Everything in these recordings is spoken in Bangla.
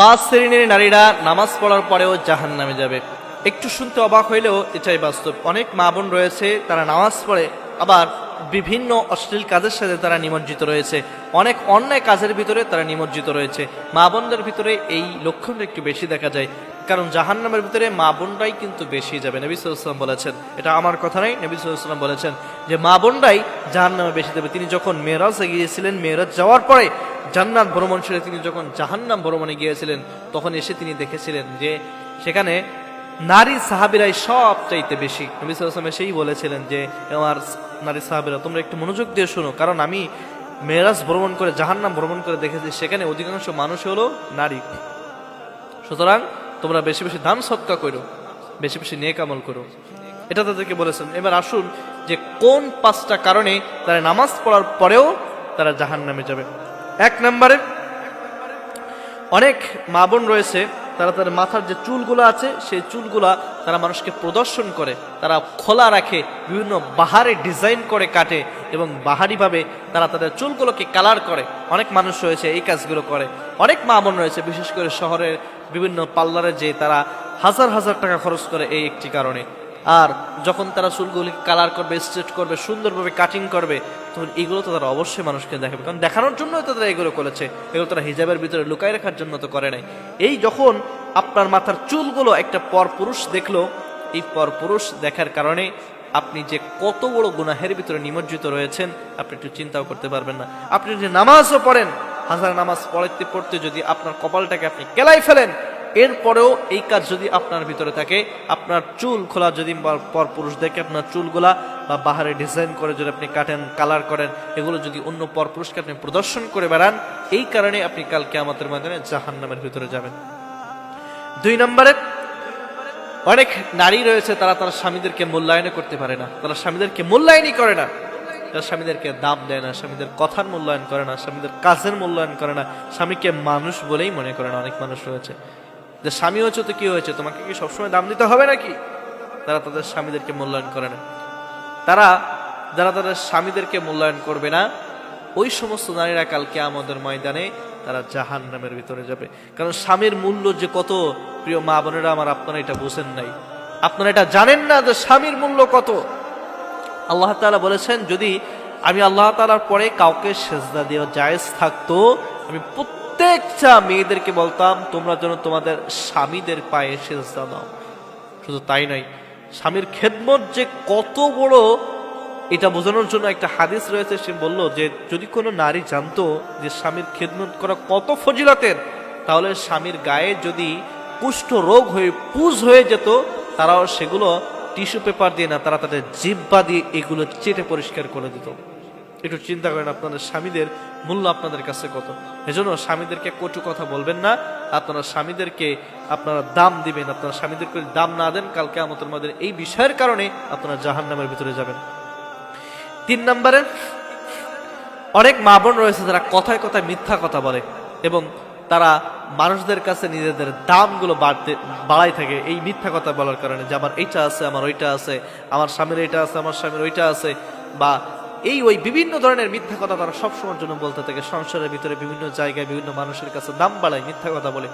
পাঁচ শ্রেণির নারীরা নামাজ পড়ার পরেও জাহান নামে যাবে। একটু শুনতে অবাক হইলেও এটাই বাস্তব। অনেক মা বোন রয়েছে, তারা নামাজ পড়ে, আবার বিভিন্ন অশ্লীল কাজের সাথে তারা নিমজ্জিত রয়েছে। অনেক অন্যায় কাজের ভিতরে তারা নিমজ্জিত রয়েছে। মা বোনদের ভিতরে এই লক্ষণটা একটু বেশি দেখা যায়, কারণ জাহান্নামের ভিতরে মা বোনরাই কিন্তু বেশি যাবে, নবী বলেছেন। এটা আমার কথা নয়, নবী বলেছেন যে মা বোনরাই জাহান্নামে বেশি যাবে। তিনি যখন মেয়েরাজে গিয়েছিলেন, মেয়েরাজ যাওয়ার পরে জান্নাত ভ্রমণ সেরে তিনি যখন জাহান্নাম ভ্রমণে গিয়েছিলেন, তখন এসে তিনি দেখেছিলেন যে সেখানে নারী সাহাবিরাই সব চাইতে বেশি। নবী সাল্লাম সেই বলেছিলেন যে আমার নারী সাহাবিরা, তোমরা একটু মনোযোগ দিয়ে শোনো, কারণ আমি মেয়েরাজ ভ্রমণ করে, জাহান্নাম ভ্রমণ করে দেখেছি, সেখানে অধিকাংশ মানুষ হলো নারী। সুতরাং তোমরা বেশি বেশি দান সৎকা করো, বেশি বেশি নেক আমল করো। এটা তাদেরকে বলেছেন। এবার আসুন যে কোন পাঁচটা কারণে তারা নামাজ পড়ার পরেও তারা জাহান নামে যাবে। এক নম্বরে অনেক মা বোন রয়েছে, তারা তাদের মাথার যে চুলগুলো আছে, সেই চুলগুলা তারা মানুষকে প্রদর্শন করে, তারা খোলা রাখে, বিভিন্ন বাহারে ডিজাইন করে কাটে এবং বাহারিভাবে তারা তাদের চুলগুলোকে কালার করে। অনেক মানুষ রয়েছে এই কাজগুলো করে। অনেক মা বোন রয়েছে, বিশেষ করে শহরের বিভিন্ন পার্লারে যে তারা হাজার হাজার টাকা খরচ করে এই একটি কারণে। আর যখন তারা চুলগুলি কালার করবে স্ট্রেট করবে, সুন্দরভাবে কাটিং করবে, তখন এগুলো তো তারা অবশ্যই মানুষকে দেখাবে। কারণ দেখানোর জন্যই তো তারা এগুলো করেছে। এগুলো তারা হিজাবের ভিতরে লুকাই রাখার জন্য তো করে নাই। এই যখন আপনার মাথার চুলগুলো একটা পর পুরুষ দেখল, এই পর পুরুষ দেখার কারণে আপনি যে কত বড় গুনাহের ভিতরে নিমজ্জিত রয়েছেন, আপনি একটু চিন্তাও করতে পারবেন না। আপনি যদি নামাজও পড়েন, হাজার নামাজ পড়তে পড়তে যদি আপনার কপালটাকে আপনি কেলাই ফেলেন এরপরেও এই কাজ যদি আপনার ভিতরে থাকে, আপনার চুল খোলা যদি পর- পর পুরুষ দেখে আপনার চুলগুলা বা বাহারে ডিজাইন করে যদি আপনি কাটেন কালার করেন, এগুলো যদি অন্য পর পুরুষকে আপনি প্রদর্শন করে বেড়ান, এই কারণে আপনি কালকে আমাদের মাধ্যমে জাহান নামের ভিতরে যাবেন। দুই নম্বরে, অনেক নারী রয়েছে, তারা তার স্বামীদেরকে মূল্যায়ন করতে পারে না। তারা স্বামীদেরকে মূল্যায়নই করে না। তারা স্বামীদেরকে দাম দেয় না, স্বামীদের কথার মূল্যায়ন করে না, স্বামীদের কাজের মূল্যায়ন করে না। স্বামীকে মানুষ বলেই মনে করে না, অনেক মানুষ রয়েছে। যে স্বামী হচ্ছে তো কি হয়েছে? তোমাকে কি সবসময় দাম দিতে হবে নাকি? তারা তাদের স্বামীদেরকে মূল্যায়ন করে না। তারা, যারা তাদের স্বামীদেরকে মূল্যায়ন করবে না, ওই সমস্ত নারীরা কালকে আমাদের ময়দানে তারা জাহান নামের ভিতরে যাবে। কারণ স্বামীর মূল্য যে কত, প্রিয় মা বোনেরা আমার, আপনারা এটা বুঝেন নাই। আপনারা এটা জানেন না যে স্বামীর মূল্য কত। আল্লাহ তাআলা বলেছেন, যদি আমি আল্লাহ তাআলার পরে কাউকে সেজদা দেওয়া জায়েজ থাকতো, আমি প্রত্যেকটা মেয়েদেরকে বলতাম, তোমরা যেন তোমাদের স্বামীদের পায়ে সেজদা দাও। শুধু তাই নয়, স্বামীর খেদমত যে কত বড়, এটা বোঝানোর জন্য একটা হাদিস রয়েছে, সে বলল যে, যদি কোনো নারী জানতো যে স্বামীর খেদমত করা কত ফজিলতের, তাহলে স্বামীর গায়ে যদি কুষ্ঠ রোগ হয়ে পুজ হয়ে যেত, তারাও সেগুলো টিস্যু পেপার দিয়ে না, তারা তাদের জিব্বা দিয়ে এগুলো চেটে পরিষ্কার করে দিত। একটু চিন্তা করেন আপনাদের স্বামীদের মূল্য আপনাদের কাছে কত। এজন্য স্বামীদেরকে কটু কথা বলবেন না, আপনারা স্বামীদেরকে আপনারা দাম দিবেন, আপনারা স্বামীদেরকে দাম না দেন কালকে আমাদের মধ্যে এই বিষয়ের কারণে আপনারা জাহান নামের ভিতরে যাবেন। তিন নম্বরে, অনেক মা বোন রয়েছে যারা কথায় কথায় মিথ্যা কথা বলে এবং তারা মানুষদের কাছে নিজেদের দামগুলো বাড়তে, বাড়াই থাকে এই মিথ্যা কথা বলার কারণে যে আমার এইটা আছে, আমার ওইটা আছে, আমার স্বামীর এইটা আছে, আমার স্বামীর ওইটা আছে বা এই ওই বিভিন্ন ধরনের মিথ্যা কথা তারা সবসময়ের জন্য বলতে থাকে। সংসারের ভিতরে বিভিন্ন জায়গায় বিভিন্ন মানুষের কাছে দাম বাড়ায় মিথ্যা কথা বলে।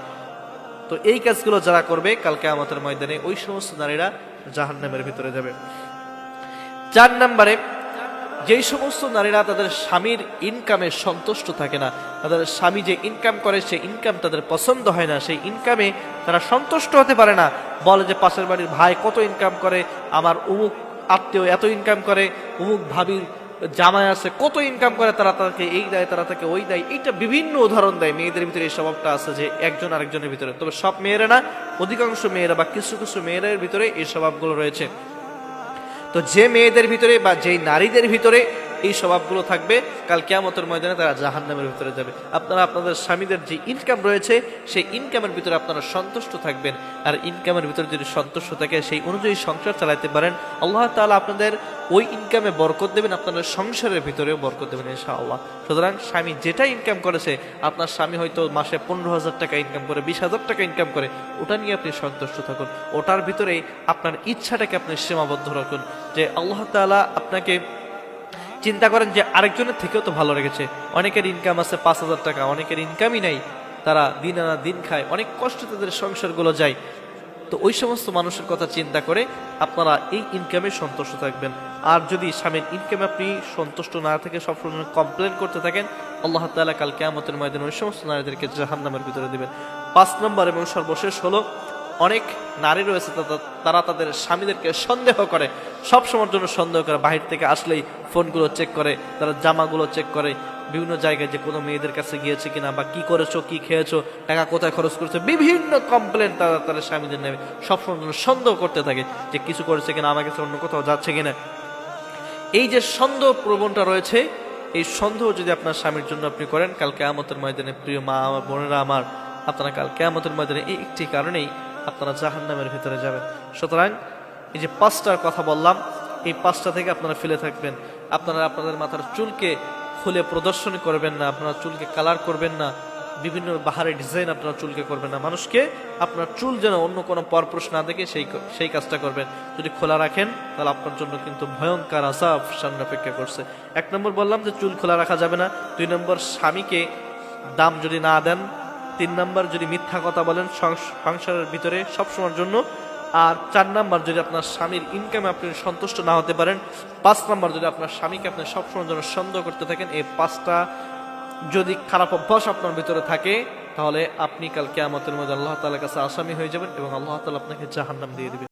তো এই কাজগুলো যারা করবে কালকে আমাদের ময়দানে ওই সমস্ত নারীরা জাহান্নামের ভিতরে যাবে। চার নম্বরে, যেই সমস্ত নারীরা তাদের স্বামীর ইনকামে সন্তুষ্ট থাকে না, তাদের স্বামী যে ইনকাম করে, সেই ইনকাম তাদের পছন্দ হয় না, সেই ইনকামে তারা সন্তুষ্ট হতে পারে না। বলে যে, পাশের বাড়ির ভাই কত ইনকাম করে, আমার উমুক আত্মীয় এত ইনকাম করে উমুক ভাবির জামাই আছে, কত ইনকাম করে তারা তাকে এই দেয়, তারা তাকে ওই দেয়, এইটা বিভিন্ন উদাহরণ দেয়। মেয়েদের ভিতরে এই স্বভাবটা আছে যে একজন আরেকজনের ভিতরে। তবে সব মেয়েরা না, অধিকাংশ মেয়েরা বা কিছু কিছু মেয়েদের ভিতরে এই স্বভাবগুলো রয়েছে। তো যে মেয়েদের ভিতরে বা যেই নারীদের ভিতরে এই স্বভাবগুলো থাকবে। কাল কেয়ামতের ময়দানে তারা জাহান নামের ভিতরে যাবে। আপনারা, আপনাদের স্বামীদের যে ইনকাম রয়েছে, সেই ইনকামের ভিতরে আপনারা সন্তুষ্ট থাকবেন। আর ইনকামের ভিতরে যদি সন্তুষ্ট থাকে, সেই অনুযায়ী সংসার চালাতে পারেন। আল্লাহ তাআলা আপনাদের ওই ইনকামে বরকত দেবেন, আপনাদের সংসারের ভিতরেও বরকত দেবেন, ইনশাআল্লাহ। সুতরাং স্বামী যেটা ইনকাম করেছে, আপনার স্বামী হয়তো মাসে পনেরো হাজার টাকা ইনকাম করে, বিশ হাজার টাকা ইনকাম করে, ওটা নিয়ে আপনি সন্তুষ্ট থাকুন। ওটার ভিতরে আপনার ইচ্ছাটাকে আপনি সীমাবদ্ধ রাখুন। যে আল্লাহ তাআলা আপনাকে চিন্তা করেন যে আরেকজনের থেকেও তো ভালো রেখেছে অনেকের ইনকাম আছে পাঁচ হাজার টাকা, অনেকের ইনকামই নাই। তারা দিন আনা দিন খায়, অনেক কষ্টে তাদের সংসারগুলো যায়। তো ওই সমস্ত মানুষের কথা চিন্তা করে আপনারা এই ইনকামে সন্তুষ্ট থাকবেন। আর যদি স্বামীর ইনকামে আপনি সন্তুষ্ট না থেকে সবসময় কমপ্লেন করতে থাকেন, আল্লাহ তাআলা কাল কেয়ামতের ময়দানে ওই সমস্ত নারীদেরকে জাহান্নামের ভিতরে দিবেন। পাঁচ নম্বর এবং সর্বশেষ হলো অনেক নারী রয়েছে তারা তাদের স্বামীদেরকে সন্দেহ করে সব সময়ের জন্য সন্দেহ করে, বাহির থেকে আসলেই ফোনগুলো চেক করে, তারা জামাগুলো চেক করে, বিভিন্ন জায়গায় যে কোনো মেয়েদের কাছে গিয়েছে কিনা, বা কি করেছ, কি খেয়েছো, টাকা কোথায় খরচ করেছ, বিভিন্ন কমপ্লেন তারা তাদের স্বামীদের নেবে সবসময় জন্য সন্দেহ করতে থাকে যে কিছু করেছে কিনা, আমার কাছে অন্য কোথাও যাচ্ছে কিনা। এই যে সন্দেহ প্রবণটা রয়েছে, এই সন্দেহ যদি আপনার স্বামীর জন্য আপনি করেন, কাল কেয়ামতের ময়দানে, প্রিয় মা আমার বোনেরা আমার, আপনারা কাল কেয়ামতের ময়দানে এই একটি কারণেই আপনারা জাহান্নামের ভিতরে যাবেন। সুতরাং এই যে পাঁচটার কথা বললাম, এই পাঁচটা থেকে আপনারা ফেলে থাকবেন। আপনারা আপনাদের মাথার চুলকে খুলে প্রদর্শন করবেন না, আপনারা চুলকে কালার করবেন না, বিভিন্ন বাহারে ডিজাইন আপনারা চুলকে করবেন না। মানুষকে আপনার চুল যেন অন্য কোনো পরপুরুষ না দেখে সেই সেই কাজটা করবেন। যদি খোলা রাখেন, তাহলে আপনার জন্য কিন্তু ভয়ঙ্কর আসাব সামনে অপেক্ষা করছে। এক নম্বর বললাম যে চুল খোলা রাখা যাবে না। দুই নম্বর স্বামীকে দাম যদি না দেন তিন নাম্বার যদি মিথ্যা কথা বলেন, সংস- সংসারের ভিতরে সবসময়ের জন্য। আর চার নাম্বার যদি আপনার স্বামীর ইনকামে আপনি সন্তুষ্ট না হতে পারেন, পাঁচ নাম্বার যদি আপনার স্বামীকে আপনি সবসময়ের জন্য সন্দেহ করতে থাকেন, এই পাঁচটা যদি খারাপ অভ্যাস আপনার ভিতরে থাকে, তাহলে আপনি কালকে আমাদের মধ্যে আল্লাহ তালার কাছে আসামি হয়ে যাবেন এবং আল্লাহ তালা আপনাকে জাহান্নাম দিয়ে দিবেন